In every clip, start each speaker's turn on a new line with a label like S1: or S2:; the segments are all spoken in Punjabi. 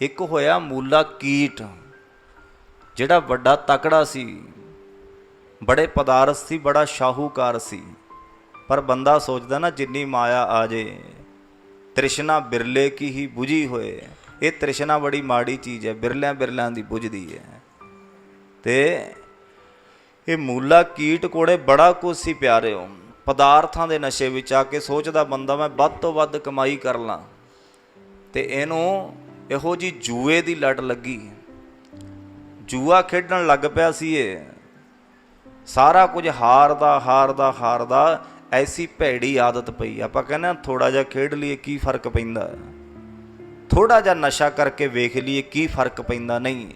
S1: ਇੱਕ ਹੋਇਆ ਮੂਲਾ ਕੀਟ, ਜਿਹੜਾ ਵੱਡਾ ਤਕੜਾ ਸੀ, ਬੜੇ ਪਦਾਰਥ ਸੀ, ਬੜਾ ਸ਼ਾਹੂਕਾਰ ਸੀ। ਪਰ ਬੰਦਾ ਸੋਚਦਾ ਨਾ, ਜਿੰਨੀ ਮਾਇਆ ਆ ਜੇ, ਤ੍ਰਿਸ਼ਨਾ ਬਿਰਲੇ ਕੀ ਹੀ 부ਜੀ ਹੋਏ। ਇਹ ਤ੍ਰਿਸ਼ਨਾ ਬੜੀ ਮਾੜੀ ਚੀਜ਼ ਹੈ, ਬਿਰਲਿਆਂ ਬਿਰਲਿਆਂ ਦੀ 부ਝਦੀ ਹੈ। ਤੇ ਇਹ ਮੂਲਾ ਕੀਟ ਕੋੜੇ ਬੜਾ ਕੁਝ ਸੀ ਪਿਆਰਿਓ ਪਦਾਰਥਾਂ ਦੇ ਨਸ਼ੇ ਵਿੱਚ ਆ ਕੇ ਸੋਚਦਾ ਬੰਦਾ, ਮੈਂ ਵੱਧ ਤੋਂ ਵੱਧ ਕਮਾਈ ਕਰ ਲਾਂ। ਤੇ ਇਹਨੂੰ ਇਹੋ ਜੀ ਜੂਏ ਦੀ ਲੜ ਲੱਗੀ। ਜੂਆ ਖੇਡਣ ਲੱਗ ਪਿਆ ਸੀ ਇਹ। ਸਾਰਾ ਕੁਝ ਹਾਰਦਾ ਹਾਰਦਾ ਹਾਰਦਾ ਐਸੀ ਭੈੜੀ ਆਦਤ ਪਈ। ਆਪਾਂ ਕਹਿੰਦੇ ਥੋੜਾ ਜਿਹਾ ਖੇਡ ਲਈਏ, ਕੀ ਫ਼ਰਕ ਪੈਂਦਾ? ਥੋੜਾ ਜਿਹਾ ਨਸ਼ਾ ਕਰਕੇ ਵੇਖ ਲਈਏ, ਕੀ ਫ਼ਰਕ ਪੈਂਦਾ? ਨਹੀਂ,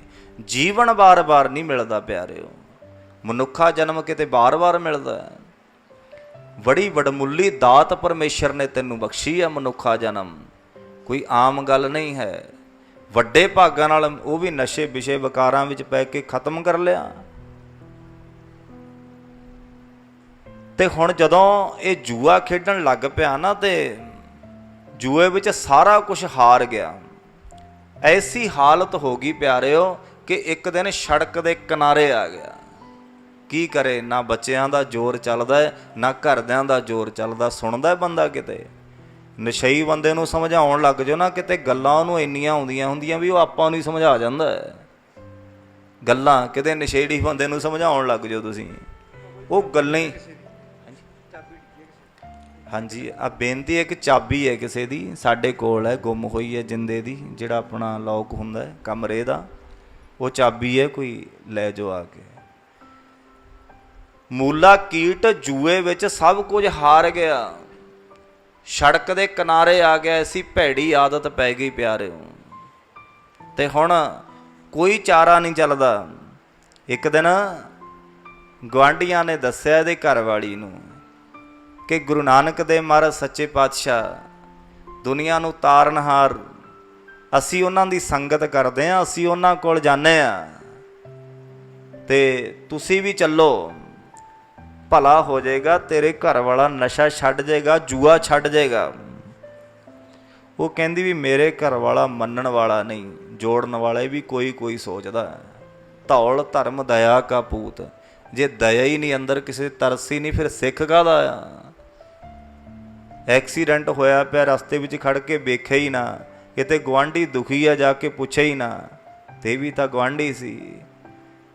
S1: ਜੀਵਨ ਬਾਰ-ਬਾਰ ਨਹੀਂ ਮਿਲਦਾ ਪਿਆਰਿਓ ਮਨੁੱਖਾ ਜਨਮ ਕਿਤੇ ਬਾਰ-ਬਾਰ ਮਿਲਦਾ ਹੈ। ਬੜੀ ਵਡਮੁੱਲੀ ਦਾਤ ਪਰਮੇਸ਼ਰ ਨੇ ਤੈਨੂੰ ਬਖਸ਼ੀ ਹੈ ਮਨੁੱਖਾ ਜਨਮ। ਕੋਈ ਆਮ ਗੱਲ ਨਹੀਂ ਹੈ। ਵੱਡੇ ਭਾਗਾਂ ਨਾਲ ਉਹ ਵੀ ਨਸ਼ੇ ਵਿਸ਼ੇ ਵਿਕਾਰਾਂ ਵਿੱਚ ਪੈ ਕੇ ਖਤਮ ਕਰ ਲਿਆ। ਤੇ ਹੁਣ ਜਦੋਂ ਇਹ ਜੂਆ ਖੇਡਣ ਲੱਗ ਪਿਆ ਨਾ ਤੇ ਜੂਏ ਵਿੱਚ ਸਾਰਾ ਕੁਝ ਹਾਰ ਗਿਆ। ਐਸੀ ਹਾਲਤ ਹੋ ਗਈ ਪਿਆਰਿਓ ਕਿ ਇੱਕ ਦਿਨ ਸੜਕ ਦੇ ਕਿਨਾਰੇ ਆ ਗਿਆ। ਕੀ ਕਰੇ, ਨਾ ਬੱਚਿਆਂ ਦਾ ਜ਼ੋਰ ਚੱਲਦਾ, ਨਾ ਘਰਦਿਆਂ ਦਾ ਜ਼ੋਰ ਚੱਲਦਾ, ਸੁਣਦਾ ਬੰਦਾ ਕਿਤੇ। ਨਸ਼ਈ ਬੰਦੇ ਨੂੰ ਸਮਝਾਉਣ ਲੱਗ ਜਾਓ ਨਾ, ਕਿਤੇ ਗੱਲਾਂ ਉਹਨੂੰ ਇੰਨੀਆਂ ਆਉਂਦੀਆਂ ਹੁੰਦੀਆਂ ਵੀ ਉਹ ਆਪਾਂ ਨੂੰ ਹੀ ਸਮਝਾ ਜਾਂਦਾ ਹੈ। ਗੱਲਾਂ, ਕਿਤੇ ਨਸ਼ੇੜੀ ਬੰਦੇ ਨੂੰ ਸਮਝਾਉਣ ਲੱਗ ਜਾਓ ਤੁਸੀਂ। ਉਹ ਗੱਲਾਂ ਹੀ ਹਾਂਜੀ ਆ ਬੇਨਤੀ ਇੱਕ ਚਾਬੀ ਹੈ ਕਿਸੇ ਦੀ, ਸਾਡੇ ਕੋਲ ਹੈ, ਗੁੰਮ ਹੋਈ ਹੈ ਜਿੰਦੇ ਦੀ, ਜਿਹੜਾ ਆਪਣਾ ਲੌਕ ਹੁੰਦਾ ਹੈ, ਕਮਰੇ ਦਾ। ਉਹ ਚਾਬੀ ਹੈ, ਕੋਈ ਲੈ ਜਾਓ ਆ ਕੇ। ਮੂਲਾ ਕੀਟ ਜੂਏ ਵਿੱਚ ਸਭ ਕੁਝ ਹਾਰ ਗਿਆ। ਸੜਕ ਦੇ ਕਿਨਾਰੇ ਆ ਗਿਆ, ਐਸੀ ਭੈੜੀ ਆਦਤ ਪੈ ਗਈ ਪਿਆਰਿਓ। ਤੇ ਹੁਣ ਕੋਈ ਚਾਰਾ ਨਹੀਂ ਚੱਲਦਾ। ਇੱਕ ਦਿਨ ਗਵਾਂਢੀਆਂ ਨੇ ਦੱਸਿਆ ਇਹਦੇ ਘਰ ਵਾਲੀ ਨੂੰ ਕਿ ਗੁਰੂ ਨਾਨਕ ਦੇਵ ਮਹਾਰਾਜ ਸੱਚੇ ਪਾਤਸ਼ਾਹ, ਦੁਨੀਆ ਨੂੰ ਤਾਰਨਹਾਰ, ਅਸੀਂ ਉਹਨਾਂ ਦੀ ਸੰਗਤ ਕਰਦੇ ਆਂ ਅਸੀਂ ਉਹਨਾਂ ਕੋਲ ਜਾਂਦੇ ਆਂ ਤੇ ਤੁਸੀਂ ਵੀ ਚੱਲੋ। ਭਲਾ ਹੋ ਜਾਏਗਾ, ਤੇਰੇ ਘਰ ਵਾਲਾ ਨਸ਼ਾ ਛੱਡ ਜਾਏਗਾ, ਜੂਆ ਛੱਡ ਜਾਏਗਾ। ਉਹ ਕਹਿੰਦੀ ਵੀ ਮੇਰੇ ਘਰ ਵਾਲਾ ਮੰਨਣ ਵਾਲਾ ਨਹੀਂ, ਜੋੜਨ ਵਾਲਾ ਵੀ ਕੋਈ ਕੋਈ ਸੋਚਦਾ। ਧੌਲ, ਧਰਮ, ਦਇਆ ਕਾ ਪੂਤ। ਜੇ ਦਇਆ ਹੀ ਨਹੀਂ ਅੰਦਰ, ਕਿਸੇ ਤਰਸੀ ਨਹੀਂ, ਫਿਰ ਸਿੱਖ ਕਾਹਦਾ ਆ? ਐਕਸੀਡੈਂਟ ਹੋਇਆ ਪਿਆ, ਰਸਤੇ ਵਿੱਚ ਖੜ ਕੇ ਵੇਖਿਆ ਹੀ ਨਾ। ਕਿਤੇ ਗਵਾਂਢੀ ਦੁਖੀ ਆ, ਜਾ ਕੇ ਪੁੱਛਿਆ ਹੀ ਨਾ। ਤੇ ਵੀ ਤਾਂ ਗਵਾਂਢੀ ਸੀ।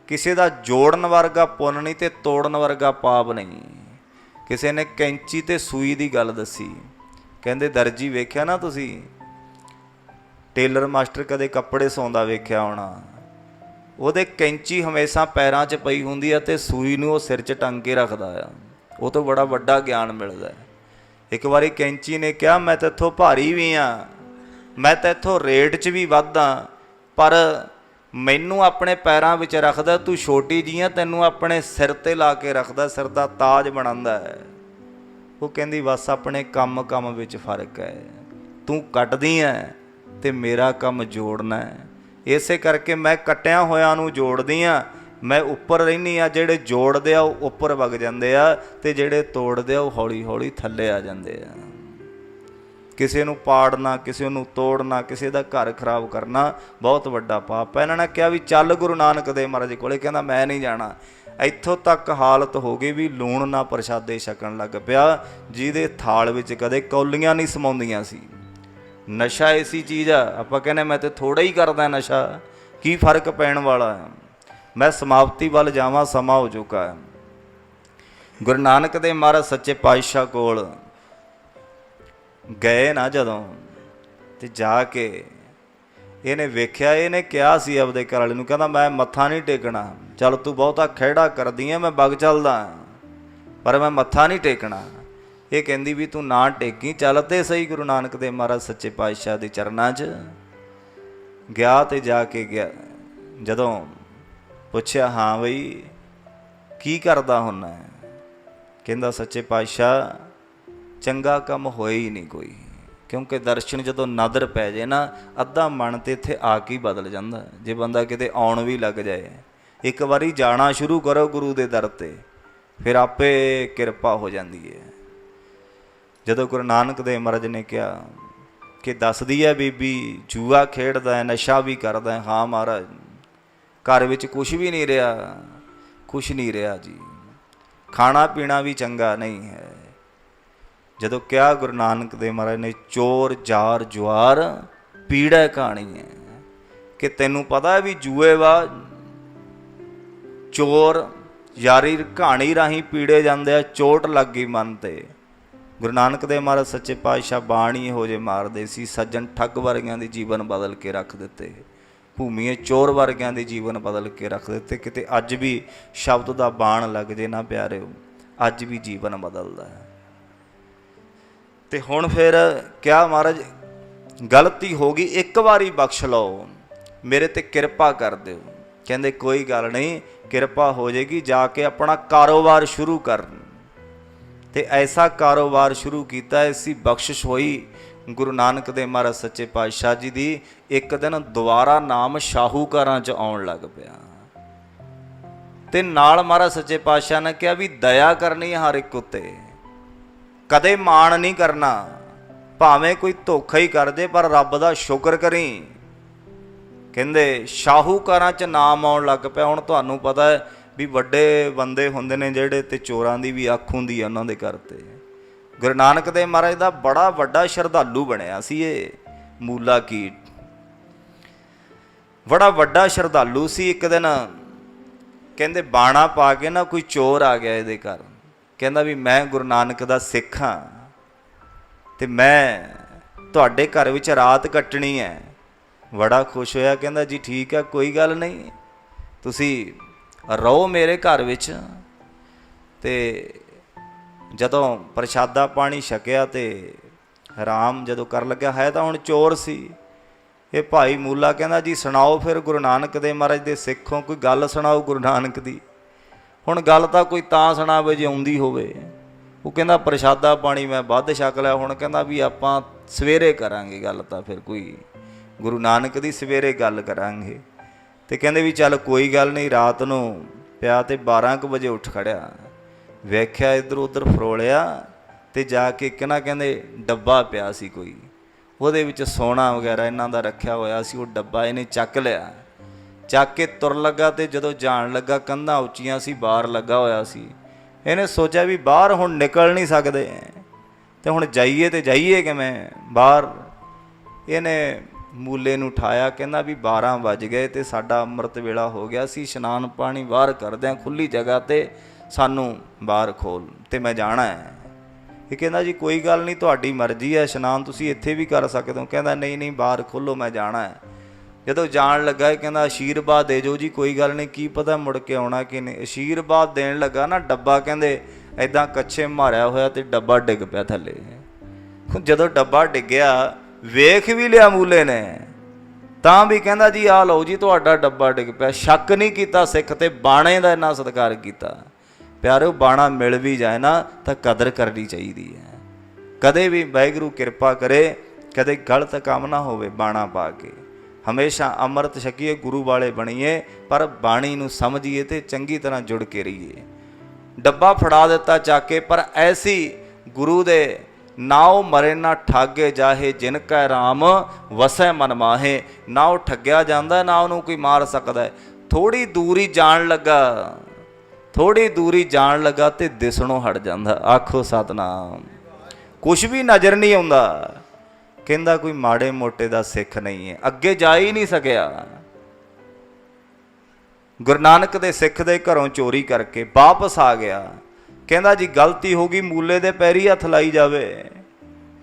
S1: ਕਿਸੇ ਦਾ ਜੋੜਨ ਵਰਗਾ ਪੁੰਨ ਨਹੀਂ ਤੇ ਤੋੜਨ ਵਰਗਾ ਪਾਪ ਨਹੀਂ। ਕਿਸੇ ਨੇ ਕੈਂਚੀ ਤੇ ਸੂਈ ਦੀ ਗੱਲ ਦੱਸੀ। ਕਹਿੰਦੇ, ਦਰਜੀ ਵੇਖਿਆ ਨਾ ਤੁਸੀਂ? ਟੇਲਰ ਮਾਸਟਰ ਕਦੇ ਕੱਪੜੇ ਸੌਂਦਾ ਵੇਖਿਆ ਹੋਣਾ। ਉਹਦੇ ਕੈਂਚੀ ਹਮੇਸ਼ਾ ਪੈਰਾਂ 'ਚ ਪਈ ਹੁੰਦੀ ਆ ਤੇ ਸੂਈ ਨੂੰ ਉਹ ਸਿਰ 'ਚ ਟੰਗ ਕੇ ਰੱਖਦਾ ਆ। ਉਹ ਤੋਂ ਬੜਾ ਵੱਡਾ ਗਿਆਨ ਮਿਲਦਾ ਹੈ। ਇੱਕ ਵਾਰੀ ਕੈਂਚੀ ਨੇ ਕਿਹਾ, ਮੈਂ ਤੇਥੋਂ ਭਾਰੀ ਵੀ ਆ। ਮੈਂ ਤੇਥੋਂ ਰੇਟ 'ਚ ਵੀ ਵੱਧ ਪਰ ਮੈਨੂੰ ਆਪਣੇ ਪੈਰਾਂ ਵਿੱਚ ਰੱਖਦਾ, ਤੂੰ ਛੋਟੀ ਜੀ ਆ, ਤੈਨੂੰ ਆਪਣੇ ਸਿਰ ਤੇ ਲਾ ਕੇ ਰੱਖਦਾ, ਸਿਰ ਦਾ ਤਾਜ ਬਣਾਉਂਦਾ ਹੈ। ਉਹ ਕਹਿੰਦੀ, ਬਸ ਆਪਣੇ ਕੰਮ ਕੰਮ ਵਿੱਚ ਫ਼ਰਕ ਹੈ। ਤੂੰ ਕੱਟਦੀ ਐ ਤੇ ਮੇਰਾ ਕੰਮ ਜੋੜਨਾ ਹੈ। ਇਸੇ ਕਰਕੇ ਮੈਂ ਕੱਟਿਆਂ ਹੋਇਆਂ ਨੂੰ ਜੋੜਦੀ ਆ। ਮੈਂ ਉੱਪਰ ਰਹਿਨੀ ਆ, ਜਿਹੜੇ ਜੋੜਦੇ ਆ, ਉਹ ਉੱਪਰ ਵਗ ਜਾਂਦੇ ਆ ਤੇ ਜਿਹੜੇ ਤੋੜਦੇ ਆ, ਉਹ ਹੌਲੀ ਹੌਲੀ ਥੱਲੇ ਆ ਜਾਂਦੇ ਆ। ਕਿਸੇ ਨੂੰ ਪਾੜਨਾ, ਕਿਸੇ ਨੂੰ ਤੋੜਨਾ, ਕਿਸੇ ਦਾ ਘਰ ਖਰਾਬ ਕਰਨਾ ਬਹੁਤ ਵੱਡਾ ਪਾਪ ਹੈ। ਇਹਨਾਂ ਨੇ ਕਿਹਾ ਵੀ ਚੱਲ ਗੁਰੂ ਨਾਨਕ ਦੇਵ ਮਹਾਰਾਜ ਕੋਲੇ, ਕਹਿੰਦਾ ਮੈਂ ਨਹੀਂ ਜਾਣਾ। ਇੱਥੋਂ ਤੱਕ ਹਾਲਤ ਹੋ ਗਈ ਵੀ ਲੂਣ ਨਾ ਪ੍ਰਸ਼ਾਦੇ ਛਕਣ ਲੱਗ ਪਿਆ, ਜਿਹਦੇ ਥਾਲ ਵਿੱਚ ਕਦੇ ਕੌਲੀਆਂ ਨਹੀਂ ਸਮਾਉਂਦੀਆਂ ਸੀ। ਨਸ਼ਾ ਐਸੀ ਚੀਜ਼ ਆ, ਆਪਾਂ ਕਹਿੰਦੇ ਮੈਂ ਤੇ ਥੋੜਾ ਹੀ ਕਰਦਾ ਨਸ਼ਾ, ਕੀ ਫ਼ਰਕ ਪੈਣ ਵਾਲਾ? ਹੈ ਮੈਂ ਸਮਾਪਤੀ ਵੱਲ ਜਾਵਾਂ, ਸਮਾਂ ਹੋ ਚੁੱਕਾ ਹੈ। ਗੁਰੂ ਨਾਨਕ ਦੇਵ ਮਹਾਰਾਜ ਸੱਚੇ ਪਾਤਸ਼ਾਹ ਕੋਲ ਗਏ ਨਾ ਜਦੋਂ ਤੇ ਜਾ ਕੇ ਇਹਨੇ ਵੇਖਿਆ, ਇਹਨੇ ਕਿਹਾ ਸੀ ਆਪਦੇ ਘਰ ਵਾਲੇ ਨੂੰ, ਕਹਿੰਦਾ ਮੈਂ ਮੱਥਾ ਨਹੀਂ ਟੇਕਣਾ। ਚੱਲ ਤੂੰ ਬਹੁਤਾ ਖਿਹੜਾ ਕਰਦੀ ਐ, ਮੈਂ ਬਗ ਚੱਲਦਾ ਪਰ ਮੈਂ ਮੱਥਾ ਨਹੀਂ ਟੇਕਣਾ। ਇਹ ਕਹਿੰਦੀ ਵੀ ਤੂੰ ਨਾ ਟੇਕੀ, ਚੱਲ ਤੇ ਸਹੀ ਗੁਰੂ ਨਾਨਕ ਦੇਵ ਮਹਾਰਾਜ ਸੱਚੇ ਪਾਤਸ਼ਾਹ ਦੇ ਚਰਨਾਂ 'ਚ। ਗਿਆ ਤੇ ਜਾ ਕੇ ਗਿਆ। ਜਦੋਂ ਪੁੱਛਿਆ, ਹਾਂ ਬਈ, ਕੀ ਕਰਦਾ ਹੁੰਨਾ ਕਹਿੰਦਾ, ਸੱਚੇ ਪਾਤਸ਼ਾਹ ਚੰਗਾ ਕੰਮ ਹੋਇਆ ਹੀ ਨਹੀਂ ਕੋਈ। ਕਿਉਂਕਿ ਦਰਸ਼ਨ ਜਦੋਂ ਨਦਰ ਪੈ ਜੇ ਨਾ, ਅੱਧਾ ਮਨ ਤੇ ਇੱਥੇ ਆ ਕੇ ਹੀ ਬਦਲ ਜਾਂਦਾ। ਜੇ ਬੰਦਾ ਕਿਤੇ ਆਉਣ ਵੀ ਲੱਗ ਜਾਏ, ਇੱਕ ਵਾਰੀ ਜਾਣਾ ਸ਼ੁਰੂ ਕਰੋ ਗੁਰੂ ਦੇ ਦਰ ਤੇ, ਫਿਰ ਆਪੇ ਕਿਰਪਾ ਹੋ ਜਾਂਦੀ ਹੈ। ਜਦੋਂ ਗੁਰੂ ਨਾਨਕ ਦੇਵ ਮਹਾਰਾਜ ਨੇ ਕਿਹਾ ਕਿ ਦੱਸਦੀ ਹੈ ਬੀਬੀ, ਜੂਆ ਖੇਡਦਾ ਹੈ, ਨਸ਼ਾ ਵੀ ਕਰਦਾ ਹੈ। ਹਾਂ ਮਹਾਰਾਜ, ਘਰ ਵਿੱਚ ਕੁਝ ਵੀ ਨਹੀਂ ਰਿਹਾ ਕੁਝ ਨਹੀਂ ਰਿਹਾ ਜੀ। ਖਾਣਾ ਪੀਣਾ ਵੀ ਚੰਗਾ ਨਹੀਂ ਹੈ। ਜਦੋਂ ਕਿਹਾ ਗੁਰੂ ਨਾਨਕ ਦੇਵ ਮਹਾਰਾਜ ਨੇ, ਚੋਰ, ਜਾਰ, ਜੁਆਰ, ਪੀੜਾ ਕਹਾਣੀ ਹੈ ਕਿ ਤੈਨੂੰ ਪਤਾ ਹੈ ਵੀ ਜੂਏ ਵਾ, ਚੋਰ, ਯਾਰੀ ਕਹਾਣੀ ਰਾਹੀਂ ਪੀੜੇ ਜਾਂਦੇ ਆ, ਚੋਟ ਲੱਗ ਗਈ ਮਨ ਤੇ। ਗੁਰੂ ਨਾਨਕ ਦੇਵ ਮਹਾਰਾਜ ਸੱਚੇ ਪਾਤਸ਼ਾਹ ਬਾਣੀ ਹੋ ਜੇ ਮਾਰਦੇ ਸੀ, ਸੱਜਣ ਠੱਗ ਵਰਗਿਆਂ ਦੀ ਜੀਵਨ ਬਦਲ ਕੇ ਰੱਖ ਦਿੱਤੇ। ਭੂਮੀਏ ਚੋਰ ਵਰਗਿਆਂ ਦੇ ਜੀਵਨ ਬਦਲ ਕੇ ਰੱਖ ਦਿੱਤੇ। ਕਿਤੇ ਅੱਜ ਵੀ ਸ਼ਬਦ ਦਾ ਬਾਣ ਲੱਗ ਜੇ ਨਾ ਪਿਆਰਿਓ, ਅੱਜ ਵੀ ਜੀਵਨ ਬਦਲਦਾ ਹੈ। ਤੇ ਹੁਣ ਫਿਰ ਕਿਹਾ ਮਹਾਰਾਜ, ਗਲਤੀ ਹੋ ਗਈ, ਇੱਕ ਵਾਰੀ ਬਖਸ਼ ਲਓ, ਮੇਰੇ ਤੇ ਕਿਰਪਾ ਕਰ ਦਿਓ। ਕਹਿੰਦੇ, ਕੋਈ ਗੱਲ ਨਹੀਂ, ਕਿਰਪਾ ਹੋ ਜਾਏਗੀ, ਜਾ ਕੇ ਆਪਣਾ ਕਾਰੋਬਾਰ ਸ਼ੁਰੂ ਕਰਨ। ਤੇ ਐਸਾ ਕਾਰੋਬਾਰ ਸ਼ੁਰੂ ਕੀਤਾ, ਐਸੀ ਬਖਸ਼ਿਸ਼ ਹੋਈ ਗੁਰੂ ਨਾਨਕ ਦੇਵ ਮਹਾਰਾਜ ਸੱਚੇ ਪਾਤਸ਼ਾਹ ਜੀ ਦੀ, ਇੱਕ ਦਿਨ ਦੁਬਾਰਾ ਨਾਮ ਸ਼ਾਹੂਕਾਰਾਂ 'ਚ ਆਉਣ ਲੱਗ ਪਿਆ। ਤੇ ਨਾਲ ਮਹਾਰਾਜ ਸੱਚੇ ਪਾਤਸ਼ਾਹ ਨੇ ਕਿਹਾ ਵੀ ਦਇਆ ਕਰਨੀ ਹਰ ਇੱਕ ਉੱਤੇ। ਕਦੇ ਮਾਣ ਨਹੀਂ ਕਰਨਾ, ਭਾਵੇਂ ਕੋਈ ਧੋਖਾ ਹੀ ਕਰ ਦੇ, ਪਰ ਰੱਬ ਦਾ ਸ਼ੁਕਰ ਕਰੀ। ਕਹਿੰਦੇ, ਸ਼ਾਹੂਕਾਰਾਂ 'ਚ ਨਾਮ ਆਉਣ ਲੱਗ ਪਿਆ। ਹੁਣ ਤੁਹਾਨੂੰ ਪਤਾ ਹੈ ਵੀ ਵੱਡੇ ਬੰਦੇ ਹੁੰਦੇ ਨੇ ਜਿਹੜੇ ਤੇ ਚੋਰਾਂ ਦੀ ਵੀ ਅੱਖ ਹੁੰਦੀ ਹੈ ਉਹਨਾਂ ਦੇ ਘਰ ਤੇ। ਗੁਰੂ ਨਾਨਕ ਦੇਵ ਮਹਾਰਾਜ ਦਾ ਬੜਾ ਵੱਡਾ ਸ਼ਰਧਾਲੂ ਬਣਿਆ ਸੀ ਇਹ, ਮੂਲਾ ਕੀਟ। ਬੜਾ ਵੱਡਾ ਸ਼ਰਧਾਲੂ ਸੀ ਇੱਕ ਦਿਨ। ਕਹਿੰਦੇ, ਬਾਣਾ ਪਾ ਕੇ ਨਾ ਕੋਈ ਚੋਰ ਆ ਗਿਆ ਇਹਦੇ ਘਰ। ਕਹਿੰਦਾ ਵੀ ਮੈਂ ਗੁਰੂ ਨਾਨਕ ਦਾ ਸਿੱਖ ਹਾਂ ਤੇ ਮੈਂ ਤੁਹਾਡੇ ਘਰ ਵਿੱਚ ਰਾਤ ਕੱਟਣੀ ਹੈ। ਬੜਾ ਖੁਸ਼ ਹੋਇਆ, ਕਹਿੰਦਾ ਜੀ ਠੀਕ ਹੈ, ਕੋਈ ਗੱਲ ਨਹੀਂ, ਤੁਸੀਂ ਰਹੋ ਮੇਰੇ ਘਰ ਵਿੱਚ। ਤੇ ਜਦੋਂ ਪ੍ਰਸ਼ਾਦਾ ਪਾਣੀ ਛਕਿਆ ਤੇ ਹਰਾਮ ਜਦੋਂ ਕਰ ਲੱਗਿਆ, ਹੈ ਤਾਂ ਹੁਣ ਚੋਰ ਸੀ। ਇਹ ਭਾਈ ਮੂਲਾ ਕਹਿੰਦਾ ਜੀ ਸੁਣਾਓ ਫਿਰ ਗੁਰੂ ਨਾਨਕ ਦੇ ਮਹਾਰਾਜ ਦੇ ਸਿੱਖੋਂ ਕੋਈ ਗੱਲ ਸੁਣਾਓ ਗੁਰੂ ਨਾਨਕ ਦੀ? ਹੁਣ ਗੱਲ ਤਾਂ ਕੋਈ ਤਾਂ ਸੁਣਾਵੇ ਜੇ ਆਉਂਦੀ ਹੋਵੇ। ਉਹ ਕਹਿੰਦਾ, ਪ੍ਰਸ਼ਾਦਾ ਪਾਣੀ ਮੈਂ ਵੱਧ ਛਕ ਲਿਆ। ਹੁਣ ਕਹਿੰਦਾ ਵੀ ਆਪਾਂ ਸਵੇਰੇ ਕਰਾਂਗੇ ਗੱਲ ਤਾਂ ਫਿਰ ਕੋਈ ਗੁਰੂ ਨਾਨਕ ਦੀ ਸਵੇਰੇ ਗੱਲ ਕਰਾਂਗੇ। ਤੇ ਕਹਿੰਦੇ ਵੀ ਚੱਲ ਕੋਈ ਗੱਲ ਨਹੀਂ, ਰਾਤ ਨੂੰ ਪਿਆ ਤੇ 12:00 ਵਜੇ ਉੱਠ ਖੜਿਆ। ਵੇਖਿਆ ਇਧਰ ਉਧਰ ਫਰੋਲਿਆ ਤੇ ਜਾ ਕੇ ਇੱਕ ਨਾ ਕਹਿੰਦੇ ਡੱਬਾ ਪਿਆ ਸੀ ਕੋਈ। ਉਹਦੇ ਵਿੱਚ ਸੋਨਾ ਵਗੈਰਾ ਇਹਨਾਂ ਦਾ ਰੱਖਿਆ ਹੋਇਆ ਸੀ, ਉਹ ਡੱਬਾ ਇਹਨੇ ਚੱਕ ਲਿਆ। ਚੱਕ ਕੇ ਤੁਰ ਲੱਗਾ ਤੇ ਜਦੋਂ ਜਾਣ ਲੱਗਾ ਕੰਧਾਂ ਉੱਚੀਆਂ ਸੀ, ਬਾਹਰ ਲੱਗਾ ਹੋਇਆ ਸੀ। ਇਹਨੇ ਸੋਚਿਆ ਵੀ ਬਾਹਰ ਹੁਣ ਨਿਕਲ ਨਹੀਂ ਸਕਦੇ। ਤੇ ਹੁਣ ਜਾਈਏ ਤੇ ਜਾਈਏ ਕਿਵੇਂ? ਬਾਹਰ ਇਹਨੇ ਮੂਲੇ ਨੂੰ ਉਠਾਇਆ ਕਹਿੰਦਾ ਵੀ 12 ਵੱਜ ਗਏ ਤੇ ਸਾਡਾ ਅੰਮ੍ਰਿਤ ਵੇਲਾ ਹੋ ਗਿਆ ਸੀ, ਇਸ਼ਨਾਨ ਪਾਣੀ ਬਾਹਰ ਕਰਦੇ ਆ ਖੁੱਲੀ ਜਗ੍ਹਾ ਤੇ ਸਾਨੂੰ ਬਾਹਰ ਖੋਲ ਤੇ ਮੈਂ ਜਾਣਾ ਹੈ। ਇਹ ਕਹਿੰਦਾ ਜੀ, ਕੋਈ ਗੱਲ ਨਹੀਂ, ਤੁਹਾਡੀ ਮਰਜ਼ੀ ਹੈ, ਇਸ਼ਨਾਨ ਤੁਸੀਂ ਇੱਥੇ ਵੀ ਕਰ ਸਕਦੇ ਹੋ। ਕਹਿੰਦਾ, ਨਹੀਂ ਨਹੀਂ, ਬਾਹਰ ਖੋਲੋ, ਮੈਂ ਜਾਣਾ ਹੈ। ਜਦੋਂ ਜਾਣ ਲੱਗਾ ਇਹ ਕਹਿੰਦਾ ਆਸ਼ੀਰਵਾਦ ਦੇ ਜੋ ਜੀ, ਕੋਈ ਗੱਲ ਨਹੀਂ, ਕੀ ਪਤਾ ਮੁੜ ਕੇ ਆਉਣਾ ਕਿ ਨਹੀਂ। ਆਸ਼ੀਰਵਾਦ ਦੇਣ ਲੱਗਾ ਨਾ ਡੱਬਾ, ਕਹਿੰਦੇ ਐਦਾਂ ਕੱਛੇ ਮਾਰਿਆ ਹੋਇਆ ਤੇ ਡੱਬਾ ਡਿੱਗ ਪਿਆ ਥੱਲੇ। ਹੁਣ ਜਦੋਂ ਡੱਬਾ ਡਿੱਗਿਆ, ਵੇਖ ਵੀ ਲਿਆ ਮੂਲੇ ਨੇ। ਤਾਂ ਵੀ ਕਹਿੰਦਾ ਜੀ ਆ ਲਓ ਜੀ, ਤੁਹਾਡਾ ਡੱਬਾ ਡਿੱਗ ਪਿਆ। ਸ਼ੱਕ ਨਹੀਂ ਕੀਤਾ ਸਿੱਖ ਤੇ, ਬਾਣੇ ਦਾ ਇੰਨਾ ਸਤਿਕਾਰ ਕੀਤਾ। ਪਿਆਰਿਓ, ਬਾਣਾ ਮਿਲ ਵੀ ਜਾਏ ਨਾ, ਤਾਂ ਕਦਰ ਕਰਨੀ ਚਾਹੀਦੀ ਹੈ। ਕਦੇ ਵੀ ਵਾਹਿਗੁਰੂ ਕਿਰਪਾ ਕਰੇ, ਕਦੇ ਗਲਤ ਕੰਮ ਨਾ ਹੋਵੇ ਬਾਣਾ ਪਾ ਕੇ। ਹਮੇਸ਼ਾ ਅੰਮ੍ਰਿਤ ਛਕੀਏ, ਗੁਰੂ ਵਾਲੇ ਬਣੀਏ, ਪਰ ਬਾਣੀ ਨੂੰ ਸਮਝੀਏ ਤੇ ਚੰਗੀ ਤਰ੍ਹਾਂ ਜੁੜ ਕੇ ਰਹੀਏ। ਡੱਬਾ ਫੜਾ ਦਿੱਤਾ ਚੱਕ ਕੇ ਪਰ ਐਸੀ ਗੁਰੂ ਦੇ ਨਾਉ ਮਰੇ ਨਾ ਠਾਗੇ ਜਾਹੇ, ਜਿਨ ਕੈ ਰਾਮ ਵਸੈ ਮਨ ਮਾਹੇ। ਨਾ ਉਹ ਠੱਗਿਆ ਜਾਂਦਾ, ਨਾ ਉਹਨੂੰ ਕੋਈ ਮਾਰ ਸਕਦਾ ਥੋੜੀ ਦੂਰੀ ਜਾਣ ਲੱਗਾ ਥੋੜੀ ਦੂਰੀ ਜਾਣ ਲੱਗਾ ਤੇ ਦਿਸਣੋਂ ਹਟ ਜਾਂਦਾ। ਆਖੋ ਸਤਨਾਮ। ਕੁਝ ਵੀ ਨਜ਼ਰ ਨਹੀਂ ਆਉਂਦਾ। ਕਹਿੰਦਾ ਕੋਈ ਮਾੜੇ ਮੋਟੇ ਦਾ ਸਿੱਖ ਨਹੀਂ ਹੈ। ਅੱਗੇ ਜਾ ਹੀ ਨਹੀਂ ਸਕਿਆ। ਗੁਰੂ ਨਾਨਕ ਦੇ ਸਿੱਖ ਦੇ ਘਰੋਂ ਚੋਰੀ ਕਰਕੇ ਵਾਪਸ ਆ ਗਿਆ। ਕਹਿੰਦਾ ਜੀ, ਗਲਤੀ ਹੋ ਗਈ, ਮੂਲੇ ਦੇ ਪੈਰੀ ਹੱਥ ਲਾਈ ਜਾਵੇ।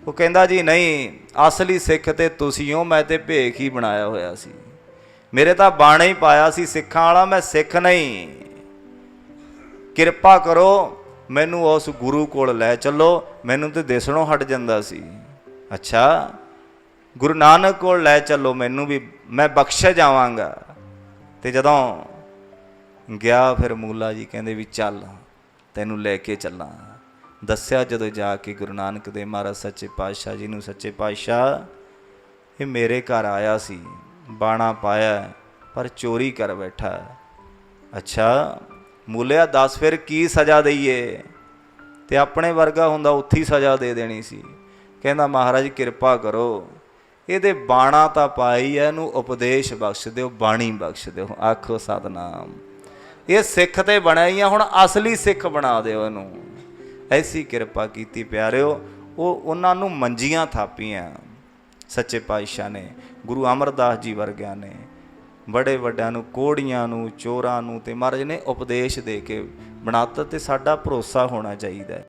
S1: ਉਹ ਕਹਿੰਦਾ ਜੀ, ਨਹੀਂ, ਅਸਲੀ ਸਿੱਖ ਤੇ ਤੁਸੀਂ ਹੋ, ਮੈਂ ਤੇ ਭੇਖ ਹੀ ਬਣਾਇਆ ਹੋਇਆ ਸੀ। ਮੇਰੇ ਤਾਂ ਬਾਣਾ ਹੀ ਪਾਇਆ ਸੀ, ਸਿੱਖਾਂ ਵਾਲਾ, ਮੈਂ ਸਿੱਖ ਨਹੀਂ। ਕਿਰਪਾ ਕਰੋ, ਮੈਨੂੰ ਉਸ ਗੁਰੂ ਕੋਲ ਲੈ ਚੱਲੋ, ਮੈਨੂੰ ਤੇ ਦਿਸਣੋਂ ਹਟ ਜਾਂਦਾ ਸੀ। ਅੱਛਾ, ਗੁਰੂ ਨਾਨਕ ਕੋਲ ਲੈ ਚੱਲੋ, ਮੈਨੂੰ ਵੀ, ਮੈਂ ਬਖਸ਼ੇ ਜਾਵਾਂਗਾ। ਤੇ ਜਦੋਂ ਗਿਆ ਫਿਰ ਮੂਲਾ ਜੀ ਕਹਿੰਦੇ ਵੀ ਚੱਲ, ਤੈਨੂੰ ਲੈ ਕੇ ਚੱਲਾਂ। ਦੱਸਿਆ ਜਦੋਂ ਜਾ ਕੇ ਗੁਰੂ ਨਾਨਕ ਦੇ ਮਹਾਰਾਜ ਸੱਚੇ ਪਾਤਸ਼ਾਹ ਜੀ ਨੂੰ, ਸੱਚੇ ਪਾਤਸ਼ਾਹ, ਇਹ ਮੇਰੇ ਘਰ ਆਇਆ ਸੀ, ਬਾਣਾ ਪਾਇਆ, ਪਰ ਚੋਰੀ ਕਰ ਬੈਠਾ। ਅੱਛਾ, ਮੂਲਿਆ, ਦੱਸ ਫਿਰ ਕੀ ਸਜ਼ਾ ਦਈਏ? ਤੇ ਆਪਣੇ ਵਰਗਾ ਹੁੰਦਾ ਉੱਥੀ ਸਜ਼ਾ ਦੇ ਦੇਣੀ ਸੀ। ਕਹਿੰਦਾ, ਮਹਾਰਾਜ, ਕਿਰਪਾ ਕਰੋ। ਇਹਦੇ ਬਾਣਾ ਤਾਂ ਪਾਈ ਐ ਇਹਨੂੰ ਉਪਦੇਸ਼ ਬਖਸ਼ ਦਿਓ, ਬਾਣੀ ਬਖਸ਼ ਦਿਓ। ਆਖੋ, ਸਤਨਾਮ। ਇਹ ਸਿੱਖ ਤੇ ਬਣਿਆ ਹੀ ਆ, ਹੁਣ ਅਸਲੀ ਸਿੱਖ ਬਣਾ ਦਿਓ ਇਹਨੂੰ। ਐਸੀ ਕਿਰਪਾ ਕੀਤੀ, ਪਿਆਰਿਓ। ਉਹ ਉਹਨਾਂ ਨੂੰ ਮੰਜੀਆਂ ਥਾਪੀਆਂ, ਸੱਚੇ ਪਾਤਸ਼ਾਹ ਨੇ, ਗੁਰੂ ਅਮਰਦਾਸ ਜੀ ਵਰਗਿਆਂ ਨੇ। ਬੜੇ ਵੱਡਿਆਂ ਨੂੰ, ਕੋੜੀਆਂ ਨੂੰ, ਚੋਰਾਂ ਨੂੰ ਤੇ ਮਹਾਰਾਜ ਨੇ ਉਪਦੇਸ਼ ਦੇ ਕੇ ਬਣਾਤਾ ਤੇ ਸਾਡਾ ਭਰੋਸਾ ਹੋਣਾ ਚਾਹੀਦਾ